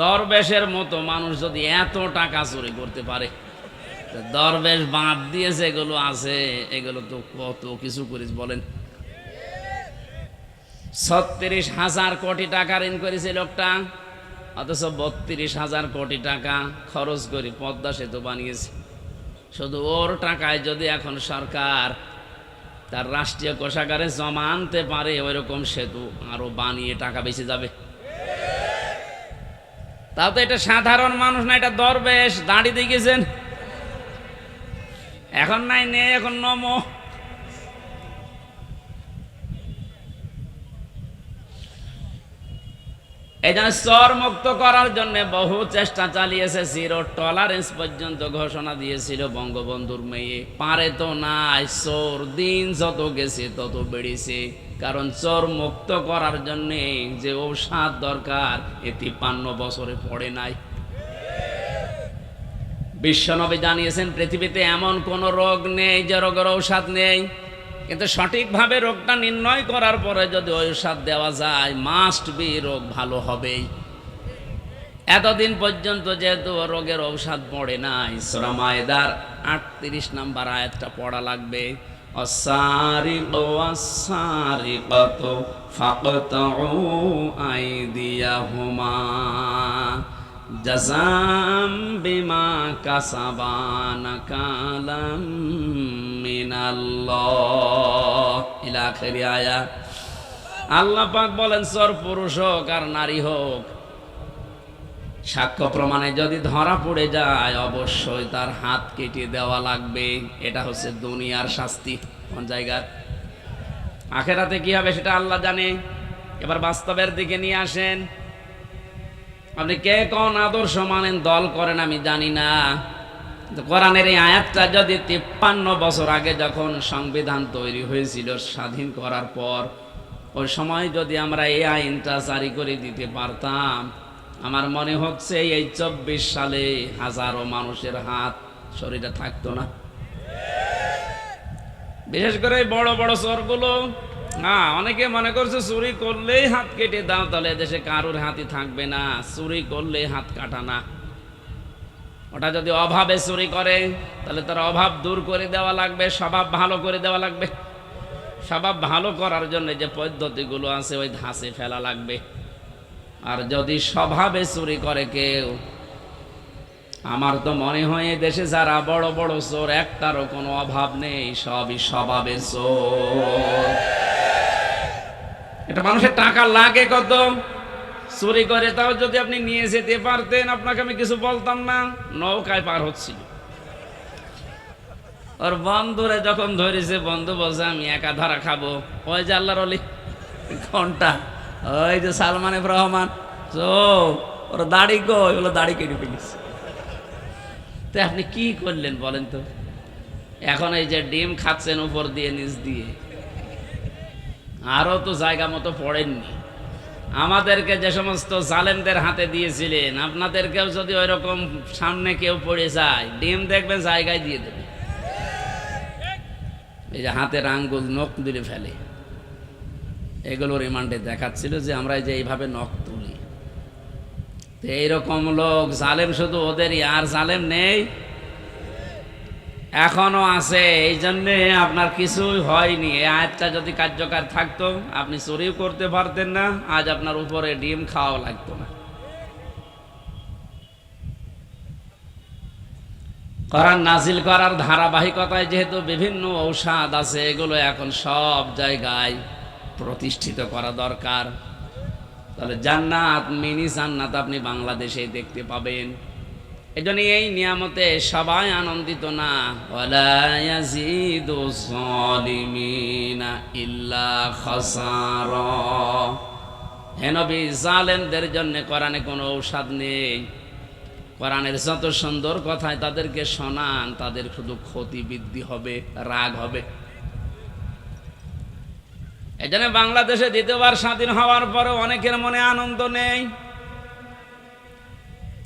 দরবেশের মতো মানুষ যদি এত টাকা চুরি করতে পারে দরবেশ বাঁধ দিয়েছে এগুলো আছে, এগুলো তো কত কিছু করিস বলেন। ছত্রিশ হাজার কোটি টাকা ঋণ করেছে লোকটা, অথচ বত্রিশ হাজার কোটি টাকা খরচ করে পদ্মা সেতু বানিয়েছে। শুধু ওর টাকায় যদি এখন সরকার তার রাষ্ট্রীয় কোষাগারে জমা আনতে পারে, ওইরকম সেতু আরও বানিয়ে টাকা বেঁচে যাবে। তাও তো এটা সাধারণ মানুষ না, এটা দরবেশ। দাঁড়িয়ে দিয়ে গেছেন এখন নাই, নেই, এখন নমো। এই জন্য মুক্ত করার জন্য বহু চেষ্টা চালিয়েছে, জিরো টলারেন্স পর্যন্ত ঘোষণা দিয়েছিল বঙ্গবন্ধুর মেয়ে। পারে তো নাই, চোর দিন যত গেছে তত বেড়েছে। কারণ চোর মুক্ত করার জন্য যে ঔষধ দরকার, এ তিপ্পান্ন বছরে পড়ে নাই। বিশ্বনবী জানিয়েছেন, পৃথিবীতে এমন কোন রোগ নেই যে রোগের ঔষধ নেই। কিন্তু সঠিকভাবে রোগটা নির্ণয় করার পরে যদি ঔষধ দেওয়া যায় মাস্ট বি রোগ ভালো হবেই। এতদিন পর্যন্ত যেহেতু রোগের ঔষধ পড়ে নাই সুরামায়দার আটত্রিশ নাম্বার আয়াতটা পড়া লাগবে। অসারিক অসারিকত ফাকতাউ আইদিয়াহুমা। জাজাম বিমা কাসাবান কালাম মিনাল্লাহ ইলা আয়া আল্লাহ পাক বলেন, সর পুরুষ হোক আর নারী হোক, সাক্ষ্য প্রমাণে যদি ধরা পড়ে যায়, অবশ্যই তার হাত কেটে দেওয়া লাগবে। এটা হচ্ছে দুনিয়ার শাস্তি। কোন জায়গার আখেরাতে কি হবে সেটা আল্লাহ জানে। এবার বাস্তবের দিকে নিয়ে আসেন। আপনি কে কোন আদর্শ মানেন, দল করেন আমি জানি না। কোরআনের এই আয়াতটা যদি তিপ্পান্ন বছর আগে যখন সংবিধান তৈরি হয়েছিল স্বাধীন করার পর, ওই সময় যদি আমরা এই আইনটা জারি করে দিতে পারতাম, আমার মনে হচ্ছে এই চব্বিশ সালে হাজারো মানুষের হাত শরীরে থাকতো না। বিশেষ করে বড় বড় চোরগুলো হ্যাঁ অনেকে মনে করছে চুরি করলেই হাত কেটে দাও, তাহলে দেশে কারোর হাতই থাকবে না। চুরি করলে হাত কাটা না। ওটা যদি অভাবে চুরি করে, তাহলে তার অভাব দূর করে দেওয়া লাগবে, স্বভাব ভালো করে দেওয়া লাগবে। স্বভাব ভালো করার জন্য যে পদ্ধতিগুলো আছে, ওই ধাসে ফেলা লাগবে। আর যদি স্বভাবে চুরি করে কেউ, আমার তো মনে হয় দেশে যারা বড় বড় চোর, একটারও কোনো অভাব নেই, সবই স্বভাবে চোর। এটা মানুষের টাকা লাগে কত চুরি করে তাও যদি আপনি নিয়ে যেতে পারতেন, আপনাকে আমি কিছু বলতাম না। নৌকায় পার হচ্ছিল ওর বন্ধুরে যখন ধরেছে, বন্ধু বলছে, আমি একা ধরা খাব। ওই যে আল্লাহর অলি ঘণ্টা। ওই যে সালমান রহমান। তো ওর দাড়ি কই? ওগুলো দাড়ি কেটে ফেলিস তো আপনি কি করলেন বলেন তো? এখন এই যে ডিম খাচ্ছেন উপর দিয়ে, নিচ দিয়ে। আরও তো জায়গা মতো পড়েননি। আমাদেরকে যে সমস্ত জালেমদের হাতে দিয়েছিলেন, আপনাদেরকেও যদি ওই রকম সামনে কেউ পড়ে যায়, ডিম দেখবেন জায়গায় দিয়ে দেবে। এই যে হাতের আঙ্গুল নখ দিলে ফেলে। এগুলো রিমান্ডে দেখাচ্ছিল যে আমরা যে এইভাবে নখ তুলি। তো এইরকম লোক, জালেম শুধু ওদেরই, আর জালেম নেই। এখনও আছে, এই জন্যে আপনার কিছুই হয়নি। এই আয়াতটা যদি কার্যকর থাকতো, আপনি চুরিও করতে পারতেন না, আজ আপনার উপরে ডিম খাওয়া লাগতো না। করার নাজিল করার ধারাবাহিকতায় যেহেতু বিভিন্ন ঔষধ আছে, এগুলো এখন সব জায়গায় প্রতিষ্ঠিত করা দরকার। তাহলে জান্নাত, মিনি জান্নাত আপনি বাংলাদেশে দেখতে পাবেন। এই জন্য এই নিয়ামতে সবাই আনন্দিত না। ইল্লা খাসারা। হে নবী, জালেমদের জন্য কোরআনে কোনো ঔষধ নেই। কোরআনের যত সুন্দর কথায় তাদেরকে শোনান, তাদের শুধু ক্ষতি বৃদ্ধি হবে, রাগ হবে। এই জন্য বাংলাদেশে দ্বিতীয়বার স্বাধীন হওয়ার পরে অনেকের মনে আনন্দ নেই।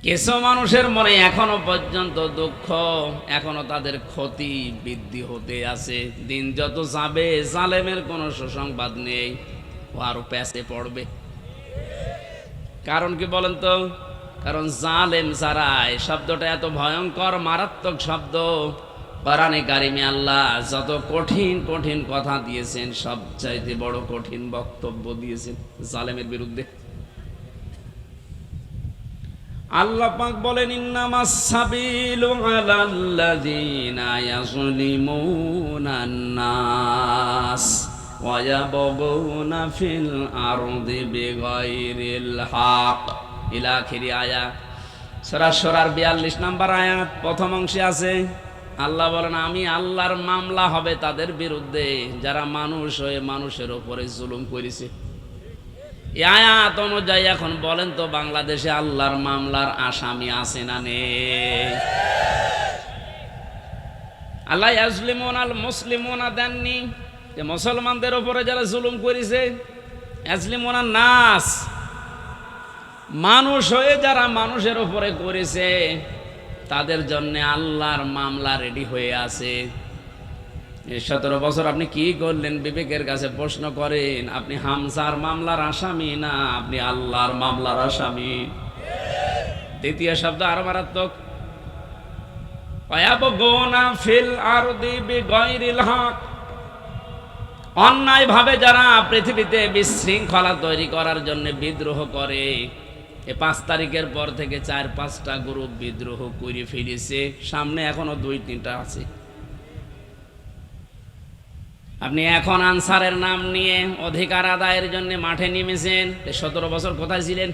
কিছু মানুষের মনে এখনও পর্যন্ত দুঃখ, এখনও তাদের ক্ষতি বৃদ্ধি হতে আছে। দিন যত যাবে, জালেমের কোনো সুসংবাদ নেই, ও আরও প্যাসে পড়বে। কারণ কি বলেন তো? কারণ জালেম সারাই শব্দটা এত ভয়ঙ্কর, মারাত্মক শব্দ। কোরআনে কারিমে আল্লাহ যত কঠিন কঠিন কথা দিয়েছেন, সবচাইতে বড় কঠিন বক্তব্য দিয়েছেন জালেমের বিরুদ্ধে। আল্লাহ পাক বলেন, ইন্নামাস সাবিলু আলাল্লাযিনা ইয়াযলিমুনান নাস ওয়া ইয়াবগুনা ফিল আরদি বিগাইরিল হক। ইলা আখিরি আয়াত সূরা সূরার 42 নম্বর আয়াত, প্রথম অংশে আছে, আল্লাহ বলেন, আমি আল্লাহর মামলা হবে তাদের বিরুদ্ধে, যারা মানুষ হয়ে মানুষের উপরে জুলুম করেছে। আয়াত অনুযায়ী এখন বলেন তো বাংলাদেশে আল্লাহর মামলার আসামি আছে না নেই? আল্লাহ ইয়াজলিমুন আল মুসলিমুনা দেননি। যে মুসলমানদের উপরে যারা জুলুম করেছে, ইয়াজলিমুনা নাস। মানুষ হয়ে যারা মানুষের উপরে করেছে, তাদের জন্য আল্লাহর মামলা রেডি হয়ে আছে। সতেরো বছর আপনি কি করলেন? বিবেকের কাছে প্রশ্ন করেন, আপনি হামসার মামলার আসামি না আপনি আল্লাহর মামলার আসামি? দ্বিতীয় শব্দ আরও মারাত্মক। অন্যায় ভাবে যারা পৃথিবীতে বিশৃঙ্খলা তৈরি করার জন্য বিদ্রোহ করে, এ পাঁচ তারিখের পর থেকে চার পাঁচটা গ্রুপ বিদ্রোহ করে ফিরেছে। সামনে এখনও দুই তিনটা আছে। আপনি এখন আনসারের নাম নিয়ে অধিকার আদায়ের জন্য মাঠে নেমেছেন। সতেরো বছর কোথায় ছিলেন?